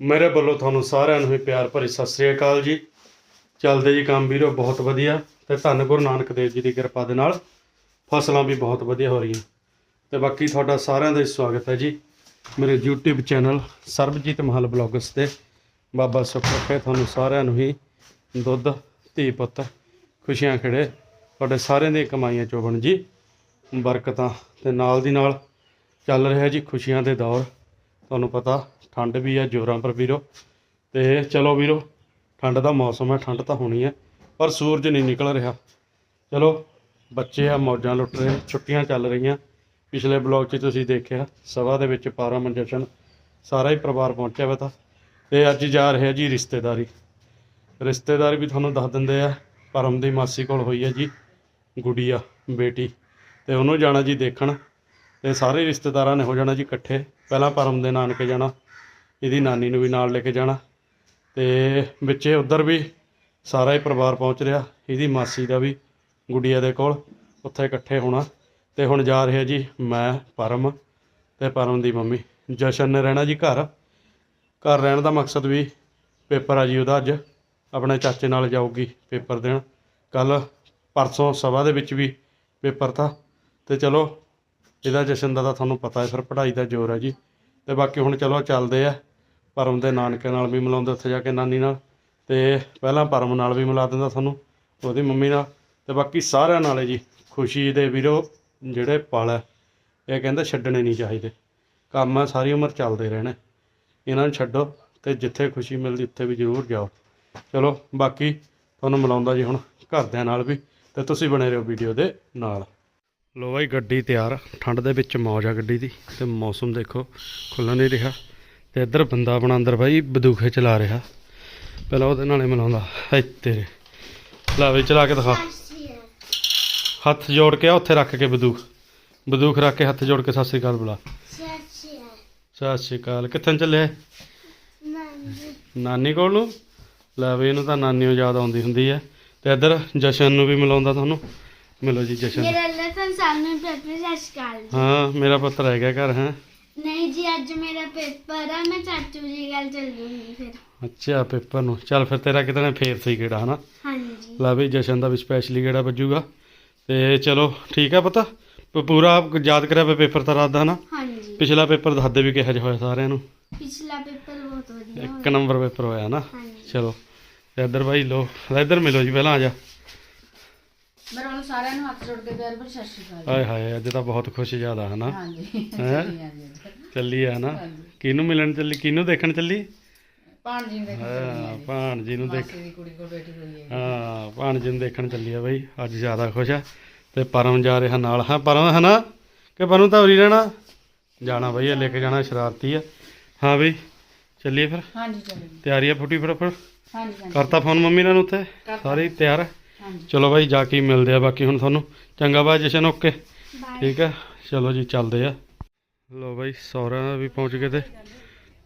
ਮੇਰੇ ਵੱਲੋਂ ਤੁਹਾਨੂੰ ਸਾਰਿਆਂ ਨੂੰ ਹੀ ਪਿਆਰ ਭਰੀ ਸਤਿ ਸ੍ਰੀ ਅਕਾਲ ਜੀ। ਚੱਲਦੇ ਜੀ ਕੰਮ ਵੀਰੋ, ਬਹੁਤ ਵਧੀਆ। ਤੇ ਧੰਨ ਗੁਰੂ ਨਾਨਕ ਦੇਵ ਜੀ ਦੀ ਕਿਰਪਾ ਦੇ ਨਾਲ ਫਸਲਾਂ ਵੀ ਬਹੁਤ ਵਧੀਆ ਹੋ ਰਹੀਆਂ। ਤੇ ਬਾਕੀ ਤੁਹਾਡਾ ਸਾਰਿਆਂ ਦਾ ਹੀ ਸਵਾਗਤ ਹੈ ਜੀ। ਮੇਰੇ YouTube ਚੈਨਲ ਸਰਬਜੀਤ ਮਹਲ ਬਲੌਗਸ ਤੇ ਬਾਬਾ ਸੁੱਖ ਤੁਹਾਨੂੰ ਸਾਰਿਆਂ ਨੂੰ ਹੀ ਦੁੱਧ, ਧੀ ਪੁੱਤ, ਖੁਸ਼ੀਆਂ ਖਿੜੇ ਤੁਹਾਡੇ ਸਾਰਿਆਂ ਦੀਆਂ ਕਮਾਈਆਂ 'ਚੋਂ ਬਣ ਜੀ। ਬਰਕਤਾਂ ਤੇ ਨਾਲ ਦੀ ਨਾਲ ਚੱਲ ਰਿਹਾ ਜੀ ਖੁਸ਼ੀਆਂ ਦੇ ਦੌਰ। ਤੁਹਾਨੂੰ ਪਤਾ ਠੰਡ ਵੀ ਆ ਜੋਰਾਂ ਪਰ ਵੀਰੋ। ਤੇ ਚਲੋ ਵੀਰੋ, ਠੰਡ ਦਾ ਮੌਸਮ ਹੈ, ਠੰਡ ਤਾਂ ਹੋਣੀ ਹੈ, ਪਰ ਸੂਰਜ ਨਹੀਂ ਨਿਕਲ ਰਿਹਾ। ਚਲੋ, ਬੱਚੇ ਆ, ਮੌਜਾਂ ਲੁੱਟ ਰਹੇ, ਛੁੱਟੀਆਂ ਚੱਲ ਰਹੀਆਂ। ਪਿਛਲੇ ਬਲੌਗ 'ਚ ਤੁਸੀਂ ਦੇਖਿਆ, ਸਭਾ ਦੇ ਵਿੱਚ ਪਾਰਮ ਜਸ਼ਨ ਸਾਰਾ ਹੀ ਪਰਿਵਾਰ ਪਹੁੰਚਿਆ ਵਾ ਤਾਂ। ਤੇ ਅੱਜ ਜਾ ਰਿਹਾ ਜੀ ਰਿਸ਼ਤੇਦਾਰੀ। ਰਿਸ਼ਤੇਦਾਰੀ ਵੀ ਤੁਹਾਨੂੰ ਦੱਸ ਦਿੰਦੇ ਆ, ਪਰਮ ਦੀ ਮਾਸੀ ਕੋਲ ਹੋਈ ਹੈ ਜੀ, ਗੁੜੀਆ, ਬੇਟੀ। ਤੇ ਉਹਨੂੰ ਜਾਣਾ ਜੀ ਦੇਖਣ। ਤੇ ਸਾਰੇ ਰਿਸ਼ਤੇਦਾਰਾਂ ਨੇ ਹੋ ਜਾਣਾ ਜੀ ਇਕੱਠੇ। ਪਹਿਲਾਂ ਪਰਮ ਦੇ ਨਾਨਕੇ ਜਾਣਾ, ਇਹਦੀ ਨਾਨੀ ਨੂੰ ਵੀ ਨਾਲ ਲੈ ਕੇ ਜਾਣਾ ਤੇ ਵਿੱਚੇ ਉੱਧਰ ਵੀ ਸਾਰਾ ਹੀ ਪਰਿਵਾਰ ਪਹੁੰਚ ਰਿਹਾ, ਇਹਦੀ ਮਾਸੀ ਦਾ ਵੀ ਗੁੜੀਆ ਦੇ ਕੋਲ, ਉੱਥੇ ਇਕੱਠੇ ਹੋਣਾ। ਤੇ ਹੁਣ ਜਾ ਰਿਹਾ ਜੀ ਮੈਂ, ਪਰਮ ਤੇ ਪਰਮ ਦੀ ਮੰਮੀ। ਜਸ਼ਨ ਨੇ ਰਹਿਣਾ ਜੀ ਘਰ। ਘਰ ਰਹਿਣ ਦਾ ਮਕਸਦ ਵੀ ਪੇਪਰ ਆ ਜੀ ਉਹਦਾ ਅੱਜ। ਆਪਣੇ ਚਾਚੇ ਨਾਲ ਜਾਊਗੀ ਪੇਪਰ ਦੇਣ। ਕੱਲ ਪਰਸੋਂ ਸਭਾ ਦੇ ਵਿੱਚ ਵੀ ਪੇਪਰ ਤਾਂ। ਤੇ ਚਲੋ ਇਹਦਾ ਜਸ਼ਨ ਦਾ ਤਾਂ ਤੁਹਾਨੂੰ ਪਤਾ ਹੈ, ਫਿਰ ਪੜ੍ਹਾਈ ਦਾ ਜ਼ੋਰ ਹੈ ਜੀ। ਤੇ ਬਾਕੀ ਹੁਣ ਚਲੋ ਚੱਲਦੇ ਆ। ਪਰਮ ਦੇ ਨਾਨਕੇ ਨਾਲ ਵੀ ਮਿਲਾਉਂਦੇ, ਉੱਥੇ ਜਾ ਕੇ ਨਾਨੀ ਨਾਲ। ਤੇ ਪਹਿਲਾਂ ਪਰਮ ਨਾਲ ਵੀ ਮਿਲਾ ਦਿੰਦਾ ਤੁਹਾਨੂੰ, ਉਹਦੀ ਮੰਮੀ ਨਾਲ। ਤੇ ਬਾਕੀ ਸਾਰਿਆਂ ਨਾਲ ਜੀ। ਖੁਸ਼ੀ ਦੇ ਵੀਰੋ, ਜਿਹੜੇ ਪਲ ਹੈ, ਇਹ ਕਹਿੰਦੇ ਛੱਡਣੇ ਨਹੀਂ ਚਾਹੀਦੇ। ਕੰਮ ਆ ਸਾਰੀ ਉਮਰ ਚੱਲਦੇ ਰਹਿਣੇ। ਇਹਨਾਂ ਨੂੰ ਛੱਡੋ ਤੇ ਜਿੱਥੇ ਖੁਸ਼ੀ ਮਿਲਦੀ, ਉੱਥੇ ਵੀ ਜ਼ਰੂਰ ਜਾਓ। ਚਲੋ, ਬਾਕੀ ਤੁਹਾਨੂੰ ਮਿਲਾਉਂਦਾ ਜੀ ਹੁਣ, ਘਰਦਿਆਂ ਨਾਲ ਵੀ। ਤੇ ਤੁਸੀਂ ਬਣੇ ਰਹੋ ਵੀਡੀਓ ਦੇ ਨਾਲ। ਲੋ ਬਾਈ, ਗੱਡੀ ਤਿਆਰ ਠੰਡ ਦੇ ਵਿੱਚ ਮੌਜ ਆ ਗੱਡੀ ਦੀ। ਤੇ ਮੌਸਮ ਦੇਖੋ, ਖੁੱਲ੍ਹ ਨਹੀਂ ਰਿਹਾ। ਤੇ ਇੱਧਰ ਬੰਦਾ ਆਪਣਾ ਅੰਦਰ ਬਾਈ, ਬਦੂਖੇ ਚਲਾ ਰਿਹਾ। ਪਹਿਲਾਂ ਉਹਦੇ ਨਾਲੇ ਮਿਲਾਉਂਦਾ। ਹੈ ਤੇਰੇ। ਲੈ ਵੀ ਚਲਾ ਕੇ ਦਿਖਾ। ਹੱਥ ਜੋੜ ਕੇ ਆ, ਉੱਥੇ ਰੱਖ ਕੇ ਬਦੂਖ। ਬਦੂਖ ਰੱਖ ਕੇ ਹੱਥ ਜੋੜ ਕੇ, ਸਤਿ ਸ੍ਰੀ ਅਕਾਲ ਬੁਲਾ। ਸਤਿ ਸ੍ਰੀ ਅਕਾਲ। ਕਿੱਥੇ ਨੂੰ ਚੱਲਿਆ? ਨਾਨੀ ਕੋਲ ਨੂੰ? ਲੈ ਵੀ ਇਹਨੂੰ ਤਾਂ ਨਾਨੀਓ ਯਾਦ ਆਉਂਦੀ ਹੁੰਦੀ ਹੈ। ਤੇ ਇੱਧਰ ਜਸ਼ਨ ਨੂੰ ਵੀ ਮਿਲਾਉਂਦਾ ਤੁਹਾਨੂੰ। ਮਿਲੋ ਜੀ, ਜਸ਼ਨ। ਸਾਹਮਣੇ ਪੇਪਰ ਸਸਕਾਲ ਹਾਂ ਮੇਰਾ ਪੁੱਤ ਰਹਿ ਗਿਆ ਘਰ ਹੈ? ਨਹੀਂ ਜੀ ਅੱਜ ਮੇਰਾ ਪੇਪਰ ਆ ਮੈਂ ਚਾਚੂ ਜੀ ਗੱਲ ਚੱਲ ਜੂੰਗੀ ਫਿਰ। ਅੱਛਾ ਪੇਪਰ ਨੂੰ। ਚੱਲ ਫਿਰ ਤੇਰਾ ਕਿਤੇ ਨਾ ਫੇਰ ਸਹੀ ਕਿਹੜਾ ਹਨਾ? ਹਾਂਜੀ। ਲੈ ਵੀ ਜਸ਼ਨ ਦਾ ਵੀ ਸਪੈਸ਼ਲੀ ਕਿਹੜਾ ਵੱਜੂਗਾ। ਤੇ ਚਲੋ ਠੀਕ ਆ ਪਤਾ। ਪੂਰਾ ਯਾਦ ਕਰਿਆ ਵਾ ਪੇਪਰ ਤਾਂ ਰਾਤ ਦਾ ਹਨਾ? ਹਾਂਜੀ। ਪਿਛਲਾ ਪੇਪਰ ਦੱਸਦੇ ਵੀ ਕਿਹੋ ਜਿਹਾ ਹੋਇਆ ਸਾਰਿਆਂ ਨੂੰ। ਪਿਛਲਾ ਪੇਪਰ ਬਹੁਤ ਵਧੀਆ ਇੱਕ ਨੰਬਰ ਪੇਪਰ ਹੋਇਆ ਨਾ ਚਲੋ ਤੇ ਇੱਧਰ ਬਾਈ ਲੋ ਇੱਧਰ ਮਿਲੋ ਜੀ ਪਹਿਲਾਂ ਆ ਜਾ। ਮੇਰੇ ਵੱਲੋਂ ਸਾਰਿਆਂ ਨੂੰ ਹੱਥ ਜੋੜ ਕੇ ਪਿਆਰ ਭਰੀ ਸਤਿ ਸ਼੍ਰੀ ਅਕਾਲ ਹਾਏ ਹਾਏ ਅੱਜ ਤਾਂ ਬਹੁਤ ਖੁਸ਼ ਜ਼ਿਆਦਾ ਹਨਾ? ਹਾਂਜੀ ਹੈਂ? ਚੱਲੀ ਆ ਨਾ ਕਿਹਨੂੰ ਮਿਲਣ ਚੱਲੀ? ਕਿਹਨੂੰ ਦੇਖਣ ਚੱਲੀ? ਭਾਣਜੀ ਨੂੰ ਦੇਖਣ ਚੱਲੀ ਹਾਂ ਭਾਣਜੀ ਨੂੰ ਦੇਖ ਮਾਸੀ ਦੀ ਕੁੜੀ ਕੋਲ ਬੈਠੀ ਹੋਈ ਹੈ ਹਾਂ ਨੂੰ ਦੇਖਣ ਚੱਲੀ ਆ ਬਾਈ ਅੱਜ ਜ਼ਿਆਦਾ ਖੁਸ਼ ਆ। ਤੇ ਪਰਮ ਜਾ ਰਿਹਾ ਨਾਲ ਹਾਂ ਪਰਮ ਹੈ ਨਾ ਕਿ ਪਰਮ ਤਾਂ ਉਰੀ ਰਹਿਣਾ? ਜਾਣਾ ਬਾਈ ਇਹ ਲੈ ਕੇ ਜਾਣਾ ਸ਼ਰਾਰਤੀ ਆ। ਹਾਂ ਬਈ ਚੱਲੀਏ ਫਿਰ? ਹਾਂਜੀ ਚਲੋ ਤਿਆਰੀ ਆ ਫੁੱਟੀ ਫਟਾਫਟ ਹਾਂਜੀ ਹਾਂਜੀ। ਕਰਤਾ ਫੋਨ ਮੰਮੀ ਨਾਲ ਉੱਥੇ? ਸਾਰੇ ਹੀ ਤਿਆਰ ਆ? ਚਲੋ ਬਾਈ ਜਾ ਕੇ ਮਿਲਦੇ ਆ ਬਾਕੀ ਹੁਣ ਤੁਹਾਨੂੰ। ਚੰਗਾ ਬਾਈ ਜਸ਼ਨ ਓਕੇ। ਠੀਕ ਹੈ ਚਲੋ ਜੀ ਚੱਲਦੇ ਆ। ਲੋ ਬਾਈ ਸਹੁਰਾ ਵੀ ਪਹੁੰਚ ਗਏ ਤੇ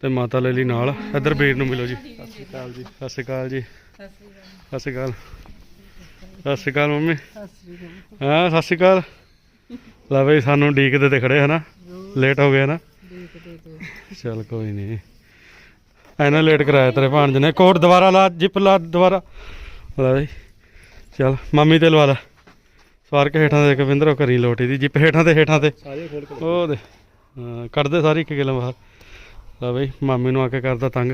ਤੇ ਮਾਤਾ ਲੈ ਲਈ ਨਾਲ। ਇੱਧਰ ਵੀਰ ਨੂੰ ਮਿਲੋ ਜੀ। ਸਤਿ ਸ਼੍ਰੀ ਅਕਾਲ ਜੀ। ਸਤਿ ਸ਼੍ਰੀ ਅਕਾਲ ਜੀ। ਸਤਿ ਸ਼੍ਰੀ ਅਕਾਲ। ਸਤਿ ਸ਼੍ਰੀ ਅਕਾਲ। ਮੰਮੀ। ਹਾਂ ਸਤਿ ਸ਼੍ਰੀ ਅਕਾਲ। ਲੈ ਬਾਈ ਸਾਨੂੰ ਡੀਕਦੇ ਤੇ ਖੜੇ ਹਨਾ? ਲੇਟ ਹੋ ਗਏ ਨਾ ਚਲ ਕੋਈ ਨਹੀਂ ਐਨਾ ਲੇਟ ਕਰਾਇਆ ਤੇਰੇ ਭਾਣਜ ਨੇ। ਕੋਟ ਦੁਬਾਰਾ ਲਾ ਜਿਪ ਲਾ ਦੁਬਾਰਾ। ਲੈ ਬਾਈ। ਚਲ ਮੰਮੀ ਤੇ ਲਵਾ ਲੈ ਸਵਾਰ ਕੇ ਹੇਠਾਂ ਦੇ ਕਵਿੰਦਰ ਉਹ ਕਰੀ ਲੋਟੀ ਦੀ ਜਿਪ ਹੇਠਾਂ ਤੇ ਹੇਠਾਂ ਤੇ। ਉਹ ਦੇ। ਕੱਢਦੇ ਸਾਰੀ ਇੱਕ ਕਿਲੋ ਬਾਹਰ। ਲੈ ਬਈ ਮਾਮੀ ਨੂੰ ਆ ਕੇ ਕਰਦਾ ਤੰਗ।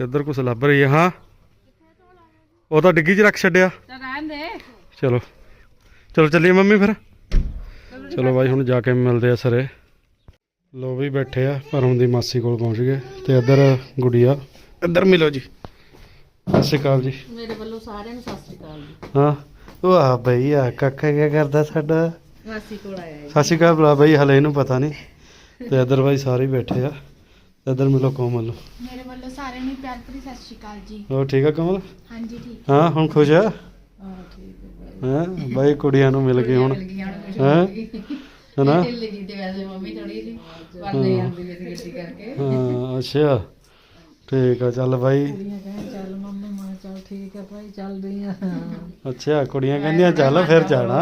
ਇੱਧਰ ਕੁਛ ਲੱਭ ਰਹੀ ਹੈ ਹਾਂ। ਉਹ ਤਾਂ ਡਿੱਗੀ 'ਚ ਰੱਖ ਛੱਡਿਆ। ਚਲੋ। ਚਲੋ ਚੱਲੀਏ ਮੰਮੀ ਫਿਰ। ਚਲੋ ਬਾਈ ਹੁਣ ਜਾ ਕੇ ਮਿਲਦੇ ਆ ਸਰੇ। ਲੋ ਵੀ ਬੈਠੇ ਆ ਪਰਮ ਦੀ ਮਾਸੀ ਕੋਲ ਪਹੁੰਚ ਗਏ। ਤੇ ਇੱਧਰ ਗੁੜੀਆ। ਇੱਧਰ ਮਿਲੋ ਜੀ। ਸਤਿ ਸ਼੍ਰੀ ਅਕਾਲ ਜੀ। ਮੇਰੇ ਵੱਲੋਂ ਸਾਰਿਆਂ ਨੂੰ ਸਤਿ ਸ਼੍ਰੀ ਅਕਾਲ ਜੀ। ਹਾਂ ਆ ਬਈ ਆ ਕਾਕਾ ਕੀ ਕਰਦਾ ਸਾਡਾ? ਮਾਸੀ ਕੋਲ ਆਇਆ ਹੈ ਸਤਿ ਸ਼੍ਰੀ ਅਕਾਲ ਬੁਲਾ ਬਈ ਹਲੇ ਇਹਨੂੰ ਪਤਾ ਨਹੀਂ। ਤੇ ਇੱਧਰ ਬਾਈ ਸਾਰੇ ਹੀ ਬੈਠੇ ਆ। ਇੱਧਰ ਮਿਲੋ ਕੋਮਲ ਨੂੰ। ਮੇਰੇ ਵੱਲੋਂ ਸਾਰਿਆਂ ਨੂੰ ਪਿਆਰ ਭਰੀ ਸਤਿ ਸ਼੍ਰੀ ਅਕਾਲ ਜੀ। ਹੋਰ ਠੀਕ ਆ ਕਮਲ? ਹਾਂਜੀ ਠੀਕ। ਹਾਂ ਹੁਣ ਖੁਸ਼ ਆ? ਹਾਂ ਠੀਕ ਹੈ ਹਾਂ ਬਾਈ ਕੁੜੀਆਂ ਨੂੰ ਮਿਲ ਗਏ ਹੁਣ। ਹੈਂ? ਹਨਾ? ਢਿੱਲ ਗਈ ਤੇ ਵੈਸੇ ਮੰਮੀ ਥੋੜੀ ਜਿਹੀ। ਪਰ ਨਹੀਂ ਆਉਂਦੀ ਮੇਰੀ ਗੱਡੀ ਕਰਕੇ। ਹਾਂ ਅੱਛਾ। ਠੀਕ ਆ ਚੱਲ ਬਾਈ। ਕੁੜੀਆਂ ਕਹਿੰਦੇ ਚੱਲ ਮੰਮੀ ਮਾਂ ਚੱਲ ਠੀਕ ਹੈ ਭਾਈ ਚੱਲਦੀ ਆ। ਅੱਛਾ ਕੁੜੀਆਂ ਕਹਿੰਦੀਆਂ ਚੱਲ ਫਿਰ ਜਾਣਾ।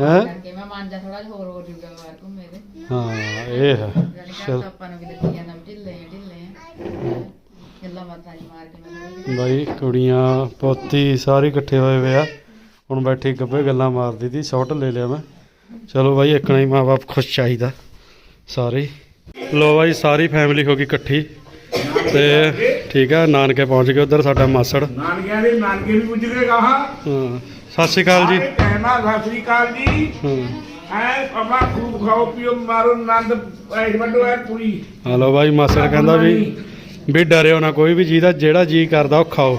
ਹੈਂ ਕਰਕੇ ਮੈਂ ਮਾਂਜਾ ਥੋੜਾ ਜਿਹਾ ਹੋਰ ਹੋ ਜੂਗਾ ਬਾਹਰ ਘੁੰਮੇ ਦੇ ਹਾਂ ਇਹ ਹੈ। ਜਾਨੀ ਕਿ ਆਪਾਂ ਨੂੰ ਵੀ ਦਿੱਤੀ ਜਾਂਦਾ ਢਿੱਲੇ ਆ ਢਿੱਲੇ ਆ। ਤਾਰੀ ਮਾਰ ਕੇ ਮੈਂ ਥੋੜ੍ਹੀ ਬਾਈ ਕੁੜੀਆਂ ਪੋਤੀ ਸਾਰੇ ਇਕੱਠੇ ਹੋਏ ਵੇ ਆ। ਹੁਣ ਬੈਠੀ ਗੱਬੇ ਗੱਲਾਂ ਮਾਰਦੀ ਤੀ ਸ਼ਾਟ ਲੈ ਲਿਆ ਮੈਂ। ਚਲੋ ਬਾਈ ਇੱਕਣਾ ਹੀ ਮਾਂ-ਬਾਪ ਖੁਸ਼ ਚਾਹੀਦਾ ਸਾਰੇ। ਲੋ ਬਾਈ ਸਾਰੀ ਫੈਮਿਲੀ ਹੋ ਗਈ ਇਕੱਠੀ। ਤੇ ਠੀਕ ਆ ਨਾਨਕੇ ਪਹੁੰਚ ਗਏ ਉਧਰ ਸਾਡਾ ਮਾਸੜ। ਨਾਨਕਿਆਂ ਦੇ ਨਾਨਕੇ ਵੀ ਪੁੱਜ ਗਏ ਕਹਾ ਹਾਂ ਸਤਿ ਸ਼੍ਰੀ ਅਕਾਲ ਜੀ। ਕਹਿਣਾ ਸਤਿ ਸ੍ਰੀ ਅਕਾਲ ਜੀ। ਹਾਂ। ਐ ਆਪਣਾ ਖੂਬ ਖਾਓ ਪੀਓ ਮਾਰੋ ਆਨੰਦ ਐ ਵੱਡੋ ਐ ਪੂਰੀ ਹਲੋ ਬਾਈ ਮਾਸੜ ਕਹਿੰਦਾ ਵੀ ਵੀ ਡਰਿਓ ਨਾ ਕੋਈ ਵੀ ਜੀ ਦਾ ਜਿਹੜਾ ਜੀ ਕਰਦਾ ਉਹ ਖਾਓ।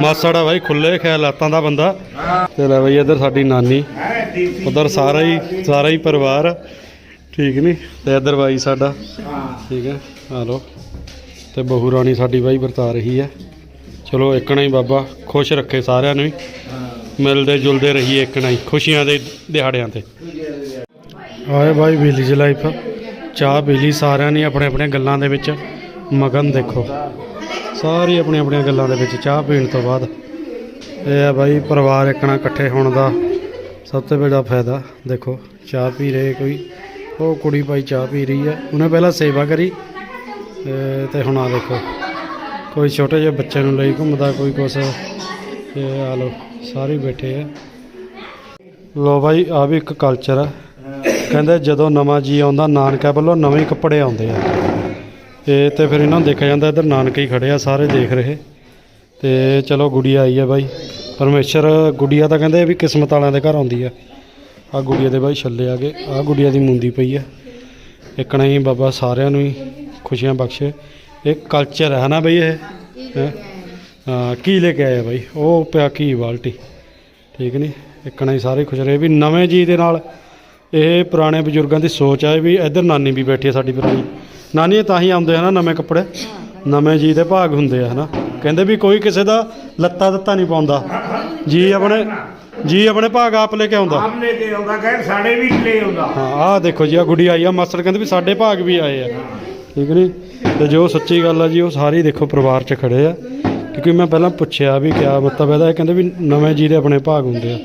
ਮਾਸੜ ਆ ਬਾਈ ਖੁੱਲੇ ਖਿਆਲਾਤਾਂ ਦਾ ਬੰਦਾ। ਤੇ ਲੈ ਬਾਈ ਇੱਧਰ ਸਾਡੀ ਨਾਨੀ। ਐ ਦੇਸੀ ਉਧਰ ਸਾਰਾ ਹੀ ਸਾਰਾ ਹੀ ਪਰਿਵਾਰ। ਆ। ਠੀਕ ਨਹੀਂ ਤੇ ਇੱਧਰ ਬਾਈ ਸਾਡਾ। ਹਾਂ। ਠੀਕ ਹੈ ਆ ਲੋ ਤੇ ਬਹੂ ਰਾਣੀ ਸਾਡੀ ਬਾਈ ਵਰਤਾ ਰਹੀ ਹੈ। ਚਲੋ ਇੱਕਣਾ ਹੀ ਬਾਬਾ, ਖੁਸ਼ ਰੱਖੇ ਸਾਰਿਆਂ ਨੂੰ ਹੀ। ਮਿਲਦੇ ਜੁਲਦੇ ਰਹੀਏ ਇੱਕਣਾ ਹੀ, ਖੁਸ਼ੀਆਂ ਦੇ ਦਿਹਾੜਿਆਂ ਤੇ। ਆਏ ਬਾਈ ਵਿਲੇਜ ਲਾਈਫ ਚਾਹ ਪੀ ਲਈ ਸਾਰਿਆਂ ਨੇ ਆਪਣੇ ਆਪਣੇ ਗੱਲਾਂ ਦੇ ਵਿੱਚ। ਮਗਨ ਦੇਖੋ, ਸਾਰੀ ਆਪਣੀਆਂ ਆਪਣੀਆਂ ਗੱਲਾਂ ਦੇ ਵਿੱਚ ਚਾਹ ਪੀਣ ਤੋਂ ਬਾਅਦ। ਇਹ ਆ ਬਾਈ, ਪਰਿਵਾਰ ਇੱਕਣਾ ਇਕੱਠੇ ਹੋਣ ਦਾ ਸਭ ਤੋਂ ਵੱਡਾ ਫਾਇਦਾ। ਦੇਖੋ, ਚਾਹ ਪੀ ਰਹੇ ਕੋਈ, ਉਹ ਕੁੜੀ ਭਾਈ ਚਾਹ ਪੀ ਰਹੀ ਹੈ। ਉਹਨੇ ਪਹਿਲਾਂ ਸੇਵਾ ਕਰੀ। ਤੇ- ਹੁਣ ਆ ਦੇਖੋ, ਕੋਈ ਛੋਟੇ ਜਿਹੇ ਬੱਚੇ ਨੂੰ ਲਈ ਘੁੰਮਦਾ, ਕੋਈ ਕੁਛ। ਇਹ ਆ ਲੋ ਸਾਰੇ ਬੈਠੇ ਆ। ਲੋ ਬਾਈ ਆ ਵੀ ਇੱਕ ਕਲਚਰ ਆ। ਕਹਿੰਦੇ ਜਦੋਂ ਨਵਾਂ ਜੀ ਆਉਂਦਾ ਨਾਨਕਾ ਵੱਲੋਂ ਨਵੇਂ ਕੱਪੜੇ ਆਉਂਦੇ ਆ। ਇਹ ਤੇ ਫਿਰ ਇਹਨਾਂ ਨੂੰ ਦੇਖਿਆ ਜਾਂਦਾ, ਇੱਧਰ ਨਾਨਕੇ ਹੀ ਖੜੇ ਆ, ਸਾਰੇ ਦੇਖ ਰਹੇ। ਤੇ ਚਲੋ ਗੁੜੀਆ ਆਈ ਆ ਬਾਈ। ਪਰਮੇਸ਼ਰ ਗੁੜੀਆ ਤਾਂ ਕਹਿੰਦੇ ਵੀ ਕਿਸਮਤ ਵਾਲਿਆਂ ਦੇ ਘਰ ਆਉਂਦੀ ਆ। ਆ ਗੁੜੀਆ ਦੇ ਬਾਈ ਛੱਲੇ ਆ ਗਏ ਆ ਗੁੜੀਆ ਦੀ ਮੁੰਦੀ ਪਈ ਆ। ਇੱਕਣਾ ਹੀ ਬਾਬਾ ਸਾਰਿਆਂ ਨੂੰ ਹੀ। ਖੁਸ਼ੀਆਂ ਬਖਸ਼ੇ। ਇਹ ਕਲਚਰ ਹੈ ਨਾ ਬਈ ਇਹ? ਹੈਂ? ਹਾਂ ਕੀ ਲੈ ਕੇ ਆਇਆ ਬਾਈ? ਉਹ ਪਿਆ ਕੀ ਬਾਲਟੀ? ਠੀਕ ਨਹੀਂ ਇੱਕਣਾ ਹੀ ਸਾਰੇ ਖੁਸ਼ ਰਹੇ ਵੀ ਨਵੇਂ ਜੀ ਦੇ ਨਾਲ ਇਹ ਪੁਰਾਣੇ ਬਜ਼ੁਰਗਾਂ ਦੀ ਸੋਚ ਹੈ ਵੀ ਇੱਧਰ ਨਾਨੀ ਵੀ ਬੈਠੀ ਹੈ ਸਾਡੀ ਪੁਰਾਣੀ। ਨਾਨੀ ਤਾਂ ਹੀ ਆਉਂਦੇ ਹਨਾ ਨਵੇਂ ਕੱਪੜੇ। ਨਵੇਂ ਜੀ ਦੇ ਭਾਗ ਹੁੰਦੇ ਆ ਹਨਾ? ਕਹਿੰਦੇ ਵੀ ਕੋਈ ਕਿਸੇ ਦਾ ਲੱਤਾ ਦਿੱਤਾ ਨਹੀਂ ਪਾਉਂਦਾ। ਜੀ ਆਪਣੇ ਜੀ ਆਪਣੇ ਭਾਗ ਆਪ ਲੈ ਕੇ ਆਉਂਦਾ। ਆਪ ਲੈ ਕੇ ਆਉਂਦਾ ਕਹਿ ਸਾਡੇ ਵੀ ਲੈ ਆਉਂਦਾ। ਹਾਂ ਆਹ ਦੇਖੋ ਜੀ ਆ ਗੁੱਡੀ ਆਈ ਆ ਮਾਸਟਰ ਕਹਿੰਦੇ ਵੀ ਸਾਡੇ ਭਾਗ ਵੀ ਆਏ ਆ। ਠੀਕ ਨਹੀਂ ਤੇ ਜੋ ਸੱਚੀ ਗੱਲ ਆ ਜੀ ਉਹ ਸਾਰੇ ਹੀ ਦੇਖੋ ਪਰਿਵਾਰ 'ਚ ਖੜੇ ਆ। ਕਿਉਂਕਿ ਮੈਂ ਪਹਿਲਾਂ ਪੁੱਛਿਆ ਵੀ ਕਿਆ ਮਤਲਬ ਇਹਦਾ ਇਹ ਕਹਿੰਦੇ ਵੀ ਨਵੇਂ ਜੀ ਦੇ ਆਪਣੇ ਭਾਗ ਹੁੰਦੇ ਆ।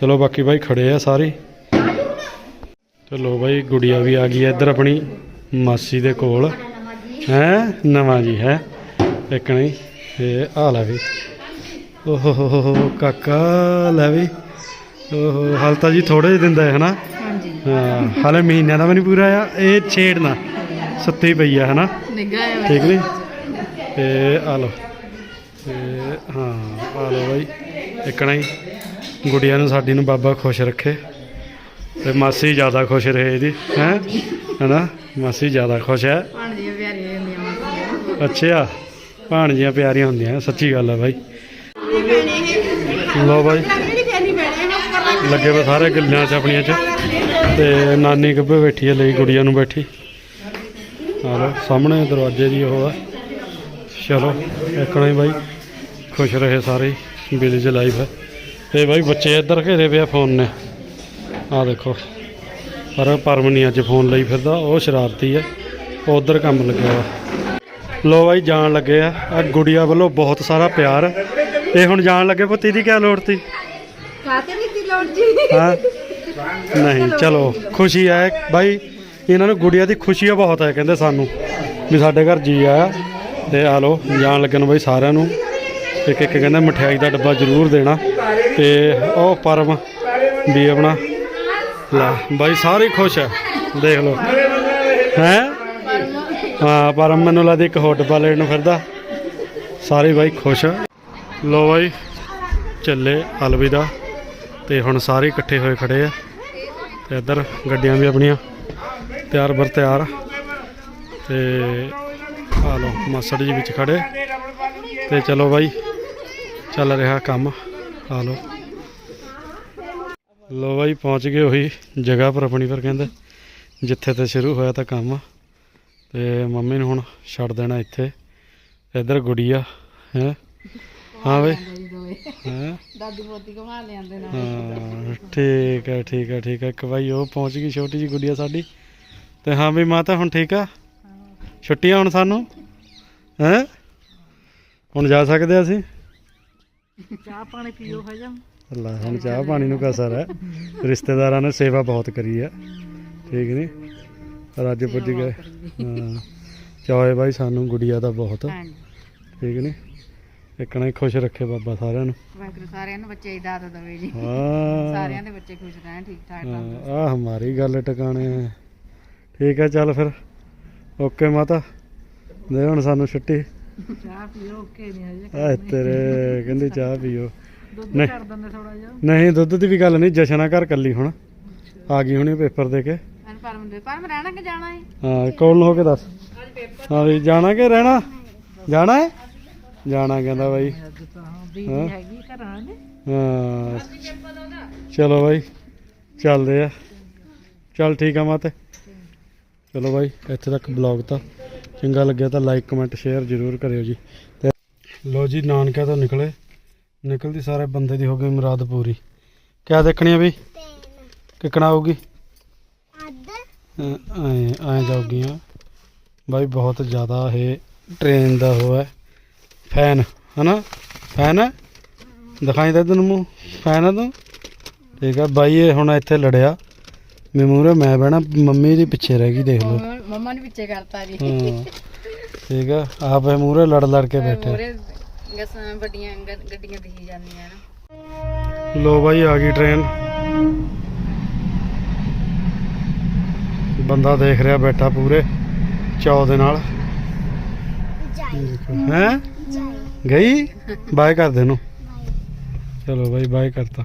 ਚਲੋ ਬਾਕੀ ਬਾਈ ਖੜੇ ਆ ਸਾਰੇ। ਚਲੋ ਬਾਈ ਗੁੜੀਆ ਵੀ ਆ ਗਈ ਆ ਇੱਧਰ ਆਪਣੀ ਮਾਸੀ ਦੇ ਕੋਲ। ਹੈ? ਨਵਾਂ ਜੀ ਹੈ? ਇੱਕ ਨਹੀਂ ਇਹ ਆ ਲੈ ਵੀ। ਓਹ ਹੋ ਹੋ ਹੋ ਕਾਕਾ ਲੈ ਵੀ। ਓਹ ਹਾਲ ਤਾਂ ਜੀ ਥੋੜੇ ਜਿਹੇ ਦਿੰਦਾ ਹੈ ਹਨਾ? ਹਾਂਜੀ। ਹਾਂ ਹਾਲੇ ਮਹੀਨਿਆਂ ਦਾ ਵੀ ਨਹੀਂ ਪੂਰਾ ਆ ਇਹ ਛੇੜਨਾ। ਸੁੱਤੀ ਪਈ ਆ ਹਨਾ? ਨਿੱਗਾ ਹੈ ਠੀਕ ਨਹੀਂ ਤੇ ਆ ਲਓ। ਤੇ ਹਾਂ ਆ ਲਓ ਬਾਈ। ਇੱਕਣਾ ਹੀ ਗੁੜੀਆ ਨੂੰ ਸਾਡੀ ਨੂੰ ਬਾਬਾ ਖੁਸ਼ ਰੱਖੇ। ਤੇ ਮਾਸੀ ਜ਼ਿਆਦਾ ਖੁਸ਼ ਰਹੇ ਇਹਦੀ ਹੈ? ਹਨਾ? ਮਾਸੀ ਜ਼ਿਆਦਾ ਖੁਸ਼ ਹੈ। ਭਾਣਜੀਆਂ ਪਿਆਰੀਆਂ ਹੁੰਦੀਆਂ ਅੱਛਾ ਭਾਣਜੀਆਂ ਪਿਆਰੀਆਂ ਹੁੰਦੀਆਂ ਸੱਚੀ ਗੱਲ ਆ ਬਾਈ। ਲਓ ਬਾਈ। ਲੱਗੇ ਵੇ ਸਾਰੇ ਗੱਲਾਂ ਚ ਆਪਣੀਆਂ ਚ। ਤੇ ਨਾਨੀ ਗੱਭੇ ਬੈਠੀ ਹੈ ਲਈ ਗੁੜੀਆਂ ਨੂੰ ਬੈਠੀ। ਲਓ ਸਾਹਮਣੇ ਦਰਵਾਜ਼ੇ ਦੀ ਉਹ ਆ। ਚਲੋ ਇੱਕਣਾ ਹੀ ਬਾਈ। ਖੁਸ਼ ਰਹੇ ਸਾਰੇ ਵਿਲੇਜ ਲਾਈਫ ਹੈ ਤੇ ਬਾਈ ਬੱਚੇ ਇੱਧਰ ਘੇਰੇ ਪਿਆ ਫੋਨ ਨੇ। ਆ ਦੇਖੋ ਪਰ ਪਰਮ ਨਹੀਂ ਅੱਜ ਫੋਨ ਲਈ ਫਿਰਦਾ ਉਹ ਸ਼ਰਾਰਤੀ ਹੈ ਉਹ ਉਧਰ ਕੰਮ ਲੱਗਿਆ ਵਾ। ਲੋ ਬਾਈ ਜਾਣ ਲੱਗੇ ਆ। ਆ ਗੁੜੀਆ ਵੱਲੋਂ ਬਹੁਤ ਸਾਰਾ ਪਿਆਰ। ਇਹ ਹੁਣ ਜਾਣ ਲੱਗੇ ਪੁੱਤੀ ਦੀ ਕਿਆ ਲੋੜ ਤੀ ਕਾਤੇ ਨਹੀਂ ਤੀ ਲੋੜ ਜੀ ਹਾਂ। ਨਹੀਂ ਚਲੋ ਖੁਸ਼ੀ ਹੈ ਬਾਈ ਇਹਨਾਂ ਨੂੰ ਗੁੜੀਆ ਦੀ ਖੁਸ਼ੀ ਬਹੁਤ ਹੈ ਕਹਿੰਦੇ ਸਾਨੂੰ ਵੀ ਸਾਡੇ ਘਰ ਜੀ ਆਇਆ ਤੇ ਆ ਲੋ ਜਾਣ ਲੱਗਣ ਬਾਈ ਸਾਰਿਆਂ ਨੂੰ। ਇੱਕ ਇੱਕ ਕਹਿੰਦਾ ਮਠਿਆਈ ਦਾ ਡੱਬਾ ਜ਼ਰੂਰ ਦੇਣਾ ਤੇ ਉਹ ਪਰਮ ਵੀ ਆਪਣਾ ਲੈ, ਬਾਈ ਸਾਰੇ ਖੁਸ਼ ਹੈ ਦੇਖ ਲਓ। ਹੈ? ਹਾਂ, ਪਰਮ ਮੈਨੂੰ ਲੱਗਦਾ ਇੱਕ ਹੋਰ ਡੱਬਾ ਲੈਣ ਨੂੰ ਫਿਰਦਾ। ਸਾਰੇ ਬਾਈ ਖੁਸ਼ ਆ। ਲੋ ਬਾਈ, ਚੱਲੇ ਅਲਵਿਦਾ ਤੇ ਹੁਣ ਸਾਰੇ ਇਕੱਠੇ ਹੋਏ ਖੜੇ ਆ ਤੇ ਇੱਧਰ ਗੱਡੀਆਂ ਵੀ ਆਪਣੀਆਂ। ਤਿਆਰ ਬਰ ਤਿਆਰ। ਤੇ ਆ ਲੋ ਮਾਸੜ ਜੀ ਵਿੱਚ ਖੜੇ। ਤੇ ਚਲੋ ਬਾਈ ਚੱਲ ਰਿਹਾ ਕੰਮ। ਆ ਲੋ ਲੋ ਬਾਈ ਪਹੁੰਚ ਗਏ ਉਹੀ ਜਗ੍ਹਾ ਪਰ ਆਪਣੀ ਪਰ ਕਹਿੰਦੇ। ਜਿੱਥੇ ਤੇ ਸ਼ੁਰੂ ਹੋਇਆ ਤਾਂ ਕੰਮ। ਤੇ ਮੰਮੀ ਨੂੰ ਹੁਣ ਛੱਡ ਦੇਣਾ ਇੱਥੇ। ਇੱਧਰ ਗੁੜੀਆ ਹੈ? ਹਾਂ ਬਈ। ਹੈ? ਦਾਦੀ ਪੋਤੀ ਘੁਮਾ ਲਿਆਂਦੇ ਨਾਲ। ਹਾਂ ਠੀਕ ਹੈ ਠੀਕ ਹੈ ਠੀਕ ਹੈ। ਇੱਕ ਭਾਈ ਉਹ ਪਹੁੰਚ ਗਈ ਛੋਟੀ ਜੀ ਗੁੱਡੀਆ ਸਾਡੀ। ਤੇ ਹਾਂ ਵੀ ਮਾਤਾ ਹੁਣ ਠੀਕ ਆ? ਛੁੱਟੀਆਂ ਹੁਣ ਸਾਨੂੰ? ਹੈ? ਹੁਣ ਜਾ ਸਕਦੇ ਅਸੀਂ? ਚਾਹ ਪਾਣੀ ਪੀਓ ਹਜਮ। ਅੱਲਾ ਹੁਣ ਚਾਹ ਪਾਣੀ ਨੂੰ ਕਸਰ ਹੈ। ਰਿਸ਼ਤੇਦਾਰਾਂ ਨੇ ਸੇਵਾ ਬਹੁਤ ਕਰੀ ਹੈ ਠੀਕ ਨਹੀਂ ਪਰ ਅੱਜ ਪੁੱਜ ਗਏ। ਹਾਂ। ਚਾਹੇ ਭਾਈ ਸਾਨੂੰ ਗੁੱਡੀਆ ਦਾ ਬਹੁਤ। ਠੀਕ ਨਹੀਂ ਇੱਕਣਾ ਹੀ ਖੁਸ਼ ਰੱਖੇ ਬਾਬਾ ਸਾਰਿਆਂ ਨੂੰ। ਵਾਹਿਗੁਰੂ ਸਾਰਿਆਂ ਨੂੰ ਬੱਚੇ ਦੀ ਦਾਤ ਦੇਵੇ ਜੀ। ਹਾਂ। ਸਾਰਿਆਂ ਦੇ ਬੱਚੇ ਖੁਸ਼ ਰਹਿਣ ਠੀਕ ਠਾਕ। ਆ ਹਮਾਰੀ ਗੱਲ ਟਿਕਾਣੇ ਹੈ। ਠੀਕ ਹੈ ਚੱਲ ਫਿਰ। ਓਕੇ ਮਾਤਾ। ਦੇ ਹੁਣ ਸਾਨੂੰ ਛੁੱਟੀ। ਚਾਹ ਪੀਓ ਓਕੇ ਨਹੀਂ ਹਜੇ ਆ ਤੇਰੇ ਕਹਿੰਦੀ ਚਾਹ ਪੀਓ। ਦੁੱਧ ਨਹੀਂ। ਕਰ ਦਿੰਦੇ ਥੋੜਾ ਜਿਹਾ। ਨਹੀਂ ਦੁੱਧ ਦੀ ਵੀ ਗੱਲ ਨਹੀਂ ਜਸ਼ਨਾ ਘਰ ਕੱਲੀ ਹੁਣ। ਆ ਗਈ ਹੁਣੀ ਪੇਪਰ ਦੇ ਕੇ। ਮੈਨੂੰ ਪਰਮ ਦੇ ਪਰਮ ਰਹਿਣਾ ਕਿ ਜਾਣਾ ਹੈ ਹਾਂ ਕੋਲ ਹੋ ਕੇ ਦੱਸ? ਹਾਂ ਵੀ ਜਾਣਾ ਕਿ ਰਹਿਣਾ? ਜਾਣਾ ਹੈ ਜਾਣਾ ਕਹਿੰਦਾ ਬਾਈ। ਅੱਜ ਤਾਂ ਹਾਂ। ਬੀਬੀ ਹੈਗੀ ਘਰਾਂ ਨੇ ਹਾਂ। ਚਲੋ ਬਾਈ ਚੱਲਦੇ ਆ। ਚੱਲ ਠੀਕ ਆ ਮਾਤੇ। ਚਲੋ ਬਾਈ ਇੱਥੇ ਤੱਕ ਬਲੌਗ ਤਾਂ ਚੰਗਾ ਲੱਗਿਆ ਤਾਂ ਲਾਈਕ ਕਮੈਂਟ ਸ਼ੇਅਰ ਜ਼ਰੂਰ ਕਰਿਓ ਜੀ। ਤੇ ਲੋ ਜੀ ਨਾਨਕਿਆ ਤੋਂ ਨਿਕਲੇ। ਨਿਕਲਦੀ ਸਾਰੇ ਬੰਦੇ ਦੀ ਹੋ ਗਈ ਮੁਰਾਦ ਪੂਰੀ। ਕਿਆ ਦੇਖਣੀ ਆ ਬਈ? ਕਿੱਕਣਾ ਆਊਗੀ ਐ ਐ ਜਾਊਗੀਆਂ। ਬਾਈ ਬਹੁਤ ਜ਼ਿਆਦਾ ਇਹ ਟ੍ਰੇਨ ਦਾ ਉਹ ਹੈ। ਫੈਨ ਹਨਾ? ਫੈਨ ਹੈ? ਦਿਖਾਈ ਤਾਂ ਤੈਨੂੰ ਮੂੰਹ? ਫੈਨ ਹੈ ਤੂੰ? ਠੀਕ ਆ ਬਾਈ ਇਹ ਹੁਣ ਇੱਥੇ ਲੜਿਆ। ਮੇ ਮੂਹਰੇ ਮੈਂ ਬਹਿਣਾ ਮੰਮੀ ਦੀ ਪਿੱਛੇ ਰਹਿ ਗਈ ਦੇਖ ਲਓ। ਮੰਮਾ- ਨੇ ਪਿੱਛੇ ਕਰਤਾ ਜੀ। ਹਾਂ ਠੀਕ ਆ। ਆਪ ਇਹ ਮੂਹਰੇ ਲੜ ਲੜ ਕੇ ਬੈਠੇ। ਮੋਰੇ ਗਸਾਂ ਵੱਡੀਆਂ ਗ- ਗੱਡੀਆਂ ਦਿਖੀ ਜਾਂਦੀਆਂ ਨਾ। ਲੋ ਬਾਈ ਆ ਗਈ ਟ੍ਰੇਨ ਬੰਦਾ ਦੇਖ ਰਿਹਾ ਬੈਠਾ ਪੂਰੇ ਚਾਅ ਦੇ ਨਾਲ। ਹੈ? ਗਈ? ਬਾਏ ਕਰ ਦੇ ਨੂੰ ਚਲੋ ਬਾਈ ਬਾਏ ਕਰਤਾ।